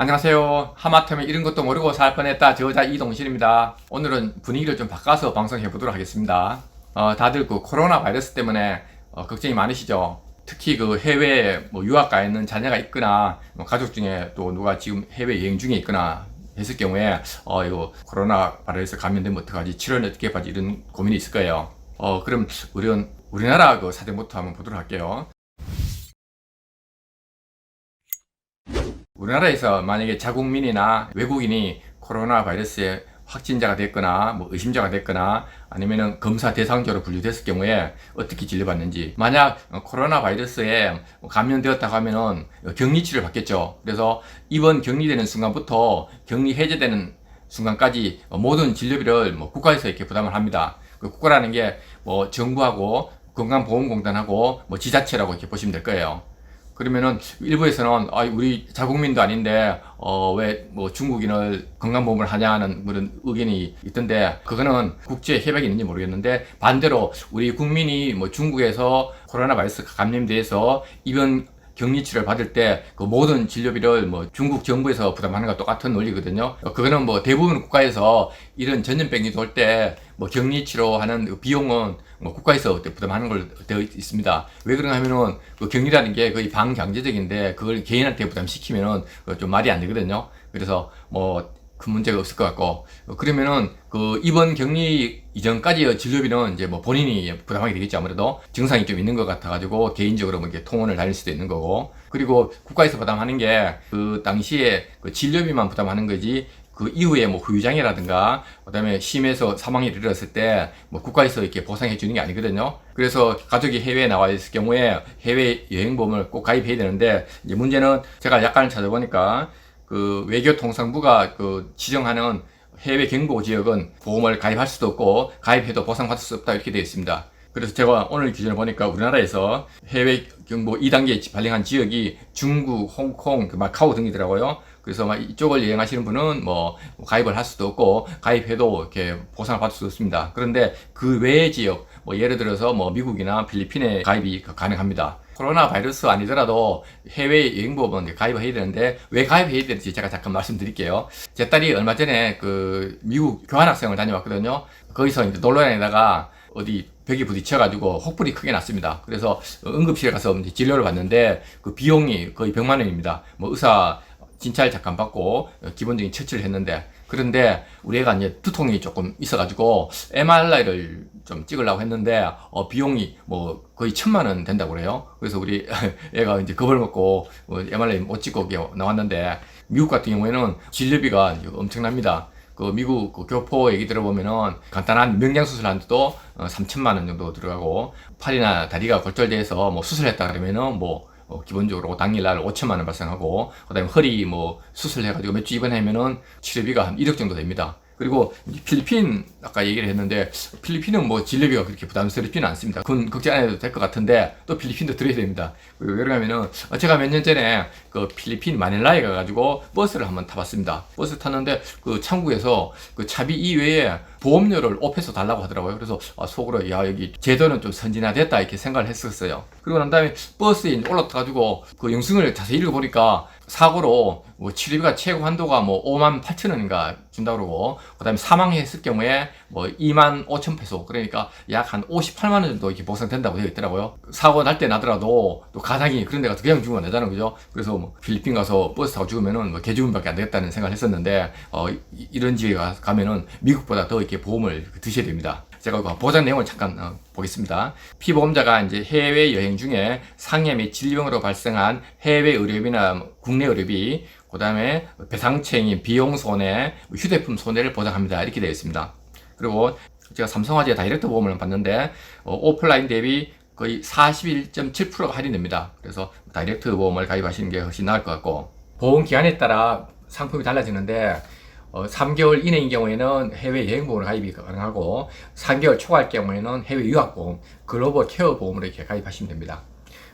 안녕하세요. 하마터면 이런 것도 모르고 살 뻔했다. 저자 이동실입니다. 오늘은 분위기를 좀 바꿔서 방송해 보도록 하겠습니다. 어, 다들 그 코로나 바이러스 때문에 어, 걱정이 많으시죠? 특히 그 해외에 뭐 유학 가 있는 자녀가 있거나 뭐 가족 중에 또 누가 지금 해외 여행 중에 있거나 했을 경우에 어 이거 코로나 바이러스 감염되면 어떡하지 치료는 어떻게 받지 이런 고민이 있을 거예요. 어 그럼 우리는 우리나라 그 사정부터 한번 보도록 할게요. 우리나라에서 만약에 자국민이나 외국인이 코로나 바이러스에 확진자가 됐거나 뭐 의심자가 됐거나 아니면은 검사 대상자로 분류됐을 경우에 어떻게 진료받는지 만약 어, 코로나 바이러스에 감염되었다고 하면은 격리 치료를 받겠죠. 그래서 입원 격리되는 순간부터 격리 해제되는 순간까지 모든 진료비를 뭐 국가에서 이렇게 부담을 합니다. 그 국가라는 게 뭐 정부하고 건강보험공단하고 뭐 지자체라고 이렇게 보시면 될 거예요. 그러면은 일부에서는 아 우리 자국민도 아닌데 어 왜 뭐 중국인을 건강보험을 하냐는 그런 의견이 있던데 그거는 국제 협약이 있는지 모르겠는데 반대로 우리 국민이 뭐 중국에서 코로나 바이러스 감염돼서 입원 격리 치료를 받을 때 그 모든 진료비를 뭐 중국 정부에서 부담하는 것과 똑같은 논리거든요. 어, 그거는 뭐 대부분 국가에서 이런 전염병이 돌 때 뭐 격리 치료하는 그 비용은 뭐 국가에서 부담하는 걸 되어 있습니다. 왜 그런가 하면은 그 격리라는 게 거의 반강제적인데 그걸 개인한테 부담시키면은 좀 말이 안 되거든요. 그래서 뭐 큰 문제가 없을 것 같고 어, 그러면은 그 입원 격리 이전까지 진료비는 이제 뭐 본인이 부담하게 되겠죠 아무래도 증상이 좀 있는 것 같아가지고 개인적으로 뭐 이렇게 통원을 다닐 수도 있는 거고 그리고 국가에서 부담하는 게 그 당시에 그 진료비만 부담하는 거지 그 이후에 뭐 후유장이라든가 그다음에 심해서 사망에 이르렀을 때 뭐 국가에서 이렇게 보상해 주는 게 아니거든요. 그래서 가족이 해외에 나와 있을 경우에 해외 여행 보험을 꼭 가입해야 되는데 이제 문제는 제가 약간 찾아보니까 그 외교통상부가 그 지정하는 해외 경보 지역은 보험을 가입할 수도 없고 가입해도 보상받을 수 없다 이렇게 되어 있습니다. 그래서 제가 오늘 기준을 보니까 우리나라에서 해외 경보 2단계 발령한 지역이 중국, 홍콩, 그 마카오 등이더라고요. 그래서 막 이쪽을 여행하시는 분은 뭐 가입을 할 수도 없고 가입해도 이렇게 보상을 받을 수 없습니다. 그런데 그 외의 지역, 뭐 예를 들어서 뭐 미국이나 필리핀에 가입이 가능합니다. 코로나 바이러스 아니더라도 해외 여행보험은 가입을 해야 되는데 왜 가입해야 되는지 제가 잠깐 말씀드릴게요. 제 딸이 얼마 전에 그 미국 교환학생을 다녀왔거든요. 거기서 이제 논란에다가 어디 벽에 부딪혀가지고 혹불이 크게 났습니다. 그래서 응급실에 가서 진료를 받는데 그 비용이 거의 100만 원입니다. 뭐 의사 진찰 잠깐 받고 기본적인 처치를 했는데 그런데 우리 애가 이제 두통이 조금 있어가지고 MRI를 좀 찍으려고 했는데 어, 비용이 뭐 거의 천만 원 된다고 그래요. 그래서 우리 애가 이제 겁을 먹고 뭐 MRI 못 찍고 나왔는데 미국 같은 경우에는 진료비가 엄청납니다. 그 미국 그 교포 얘기 들어보면은 간단한 명장 수술하는데도 어, 3천만 원 정도 들어가고 팔이나 다리가 골절돼서 뭐 수술했다 그러면은 뭐 어, 기본적으로 당일날 5천만 원 발생하고 그다음에 허리 뭐 수술해가지고 몇 주 입원하면은 치료비가 한 1억 정도 됩니다. 그리고 필리핀 아까 얘기를 했는데 필리핀은 뭐 진료비가 그렇게 부담스럽지는 않습니다. 그건 걱정 안 해도 될 것 같은데 또 필리핀도 들어야 됩니다. 왜 그러냐면은 제가 몇 년 전에 그 필리핀 마닐라에 가가지고 버스를 한번 타봤습니다. 버스 탔는데 그 창구에서 그 차비 이외에 보험료를 5페소 달라고 하더라고요. 그래서 아, 속으로 야 여기 제도는 좀 선진화됐다 이렇게 생각을 했었어요. 그리고 난 다음에 버스에 올라타가지고 그 영승을 자세히 읽어보니까 사고로 뭐 치료비가 최고 한도가 뭐 5만 8천 원인가 준다 그러고 그다음에 사망했을 경우에 뭐 2만 5천 페소 그러니까 약 한 58만 원 정도 이렇게 보상된다고 되어 있더라고요. 사고 날 때 나더라도 또 가상이 그런 데 가서 그냥 죽으면 안 되잖아요. 그죠? 그래서 뭐 필리핀 가서 버스 타고 죽으면은 뭐 개죽음밖에 안 되겠다는 생각을 했었는데 어 이, 런 지역에 가면은 미국보다 더 이렇게 보험을 드셔야 됩니다. 제가 그 보장 내용을 잠깐 어, 보겠습니다. 피보험자가 이제 해외 여행 중에 상해 및 질병으로 발생한 해외 의료비나 국내 의료비, 그 다음에 배상청인 비용 손해, 휴대폰 손해를 보장합니다. 이렇게 되어 있습니다. 그리고 제가 삼성화재 다이렉트 보험을 봤는데 어, 오프라인 대비 거의 41.7%가 할인됩니다. 그래서 다이렉트 보험을 가입하시는 게 훨씬 나을 것 같고 보험 기간에 따라 상품이 달라지는데 어, 3개월 이내인 경우에는 해외 여행 보험 가입이 가능하고 3개월 초과할 경우에는 해외 유학 보험, 글로벌 케어 보험으로 이렇게 가입하시면 됩니다.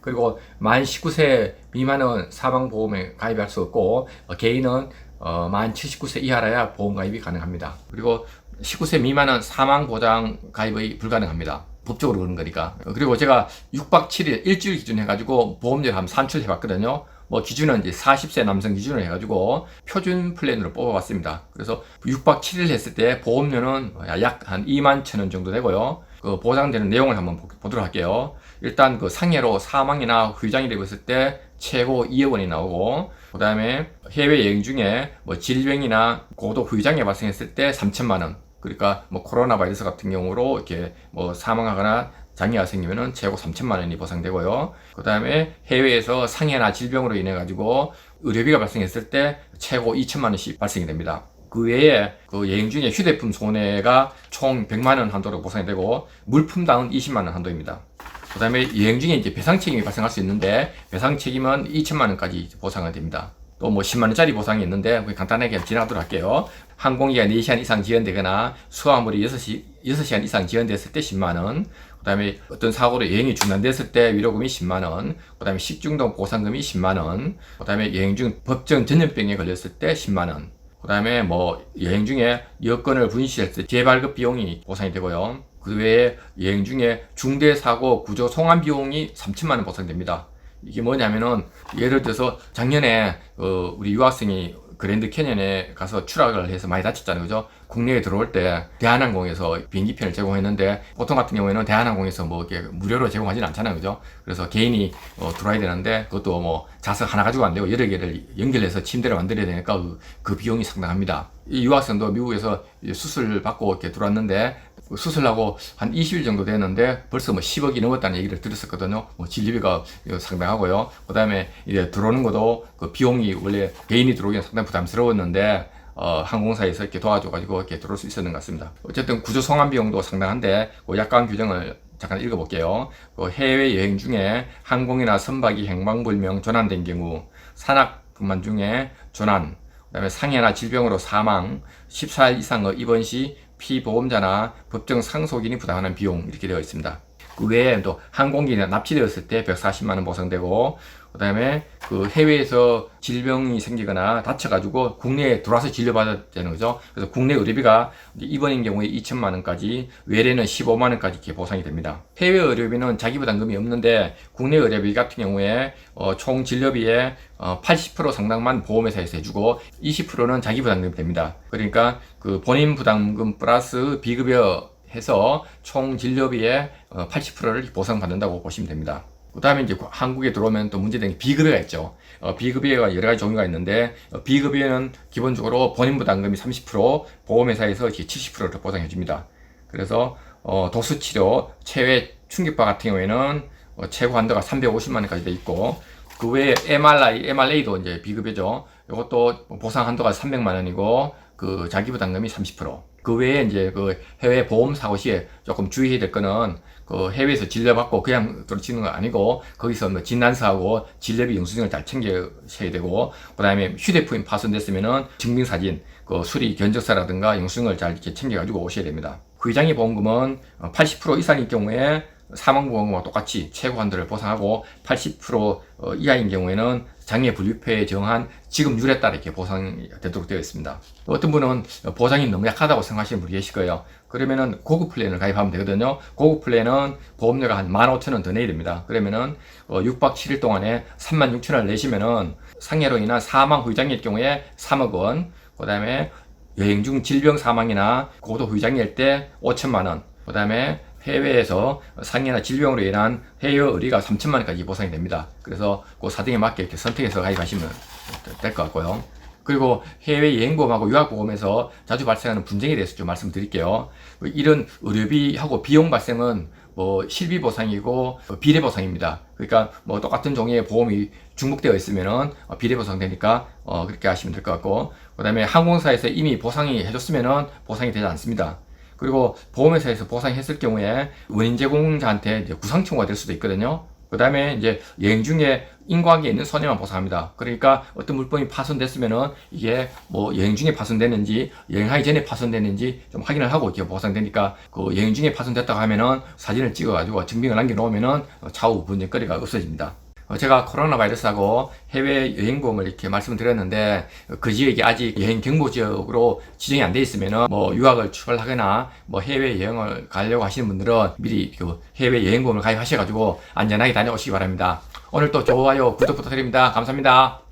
그리고 만 19세 미만은 사망 보험에 가입할 수 없고 어, 개인은 어, 만 79세 이하라야 보험 가입이 가능합니다. 그리고 19세 미만은 사망 보장 가입이 불가능합니다. 법적으로 그런 거니까. 그리고 제가 6박 7일 일주일 기준 해가지고 보험료를 한번 산출해 봤거든요. 뭐 기준은 이제 40세 남성 기준으로 해가지고 표준 플랜으로 뽑아봤습니다. 그래서 6박 7일 했을 때 보험료는 약 한 2만 천 원 정도 되고요. 그 보장되는 내용을 한번 보- 보도록 할게요. 일단 그 상해로 사망이나 후유장이 되고 있을 때 최고 2억 원이 나오고 그 다음에 해외 여행 중에 뭐 질병이나 고도 후유장이 발생했을 때 3천만 원 그러니까 뭐 코로나 바이러스 같은 경우로 이렇게 뭐 사망하거나 장애가 생기면은 최고 3천만 원이 보상되고요. 그 다음에 해외에서 상해나 질병으로 인해 가지고 의료비가 발생했을 때 최고 2천만 원씩 발생이 됩니다. 그 외에 그 여행 중에 휴대폰 손해가 총 100만 원 한도로 보상이 되고 물품당은 20만 원 한도입니다. 그 다음에 여행 중에 이제 배상 책임이 발생할 수 있는데 배상 책임은 2천만 원까지 보상이 됩니다. 또 뭐 10만 원짜리 보상이 있는데 간단하게 지나가도록 할게요. 항공기가 4시간 이상 지연되거나 수화물이 6시, 6시간 이상 지연됐을 때 10만 원. 그 다음에 어떤 사고로 여행이 중단됐을 때 위로금이 10만 원. 그 다음에 식중독 보상금이 10만 원. 그 다음에 여행 중 법정 전염병에 걸렸을 때 10만 원. 그 다음에 뭐 여행 중에 여권을 분실했을 때 재발급 비용이 보상이 되고요. 그 외에 여행 중에 중대 사고 구조 송환 비용이 3천만 원 보상됩니다. 이게 뭐냐면은 예를 들어서 작년에 어, 우리 유학생이 그랜드 캐년에 가서 추락을 해서 많이 다쳤잖아요. 그죠? 국내에 들어올 때 대한항공에서 비행기편을 제공했는데 보통 같은 경우에는 대한항공에서 뭐 이렇게 무료로 제공하지는 않잖아요. 그죠? 그래서 개인이 어, 들어와야 되는데 그것도 뭐 좌석 하나 가지고 안 되고 여러 개를 연결해서 침대를 만들어야 되니까 그, 그 비용이 상당합니다. 이 유학생도 미국에서 수술 받고 이렇게 들어왔는데 그 수술하고 한 20일 정도 됐는데 벌써 뭐 10억이 넘었다는 얘기를 들었었거든요. 뭐 진료비가 상당하고요. 그 다음에 이제 들어오는 것도 그 비용이 원래 개인이 들어오기는 상당히 부담스러웠는데 어, 항공사에서 이렇게 도와줘가지고 이렇게 들어올 수 있었는 것 같습니다. 어쨌든 구조 송환 비용도 상당한데 그 약관 규정을 잠깐 읽어볼게요. 그 해외 여행 중에 항공이나 선박이 행방불명 조난된 경우 산악분만 중에 조난, 그다음에 상해나 질병으로 사망, 14일 이상의 입원 시 피보험자나 법정 상속인이 부담하는 비용 이렇게 되어 있습니다. 그 외에 또 항공기나 납치되었을 때 140만 원 보상되고 그다음에 그 해외에서 질병이 생기거나 다쳐가지고 국내에 들어와서 진료받아야 되는 거죠. 그래서 국내 의료비가 입원인 경우에 2천만 원까지 외래는 15만 원까지 이렇게 보상이 됩니다. 해외 의료비는 자기 부담금이 없는데 국내 의료비 같은 경우에 어, 총 진료비의 어, 80% 상당만 보험회사에서 해주고 20%는 자기 부담금이 됩니다. 그러니까 그 본인 부담금 플러스 비급여 해서 총 진료비의 어, 80%를 보상받는다고 보시면 됩니다. 그 다음에 이제 한국에 들어오면 또 문제되는 게 비급여가 있죠. 어, 비급여가 여러 가지 종류가 있는데, 어, 비급여는 기본적으로 본인 부담금이 30%, 보험회사에서 이렇게 70%를 보상해 줍니다. 그래서, 어, 도수치료, 체외 충격파 같은 경우에는 어, 최고 한도가 350만 원까지 돼 있고, 그 외에 MRI, MRA도 이제 비급여죠. 이것도 보상 한도가 300만 원이고, 그 자기 부담금이 30%. 그 외에 이제 그 해외 보험 사고 시에 조금 주의해야 될 거는 그 해외에서 진료받고 그냥 떨어지는 거 아니고 거기서 뭐 진단서하고 진료비 영수증을 잘 챙겨셔야 되고 그다음에 휴대폰이 파손됐으면은 증빙사진, 그 수리 견적서라든가 영수증을 잘 이렇게 챙겨가지고 오셔야 됩니다. 후유장애 보험금은 80% 이상일 경우에 사망보험금과 똑같이 최고 한도를 보상하고 80% 어, 이하인 경우에는 장애 분류표에 정한 지급 률에 따라 이렇게 보상이 되도록 되어 있습니다. 또 어떤 분은 보상이 너무 약하다고 생각하시는 분이 계실 거예요. 그러면은 고급 플랜을 가입하면 되거든요. 고급 플랜은 보험료가 한 15,000원 더 내야 됩니다. 그러면은 어, 6박 7일 동안에 36,000원을 내시면은 상해로 인한 사망 후유장애일 경우에 3억 원, 그 다음에 여행 중 질병 사망이나 고도 후유장애일 때 5천만 원, 그 다음에 해외에서 상해나 질병으로 인한 해외 의료가 3천만 원까지 보상이 됩니다. 그래서 그 사등에 맞게 이렇게 선택해서 가입하시면 될 것 같고요. 그리고 해외 여행보험하고 유학보험에서 자주 발생하는 분쟁에 대해서 좀 말씀드릴게요. 이런 의료비하고 비용 발생은 뭐 실비 보상이고 비례 보상입니다. 그러니까 뭐 똑같은 종류의 보험이 중복되어 있으면은 비례 보상되니까 어 그렇게 하시면 될 것 같고 그다음에 항공사에서 이미 보상이 해줬으면은 보상이 되지 않습니다. 그리고 보험회사에서 보상했을 경우에 원인 제공자한테 이제 구상 청구가 될 수도 있거든요. 그 다음에 이제 여행 중에 인과관계에 있는 손해만 보상합니다. 그러니까 어떤 물품이 파손됐으면은 이게 뭐 여행 중에 파손됐는지 여행하기 전에 파손됐는지 좀 확인을 하고 이렇게 보상되니까 그 여행 중에 파손됐다고 하면은 사진을 찍어가지고 증빙을 남겨놓으면은 차후 분쟁거리가 없어집니다. 어, 제가 코로나 바이러스하고 해외 여행 보험을 이렇게 말씀드렸는데 그 지역이 아직 여행 경보 지역으로 지정이 안 돼 있으면은 뭐 유학을 출발하거나 뭐 해외 여행을 가려고 하시는 분들은 미리 그 해외 여행 보험을 가입하셔가지고 안전하게 다녀오시기 바랍니다. 오늘 또 좋아요, 구독 부탁드립니다. 감사합니다.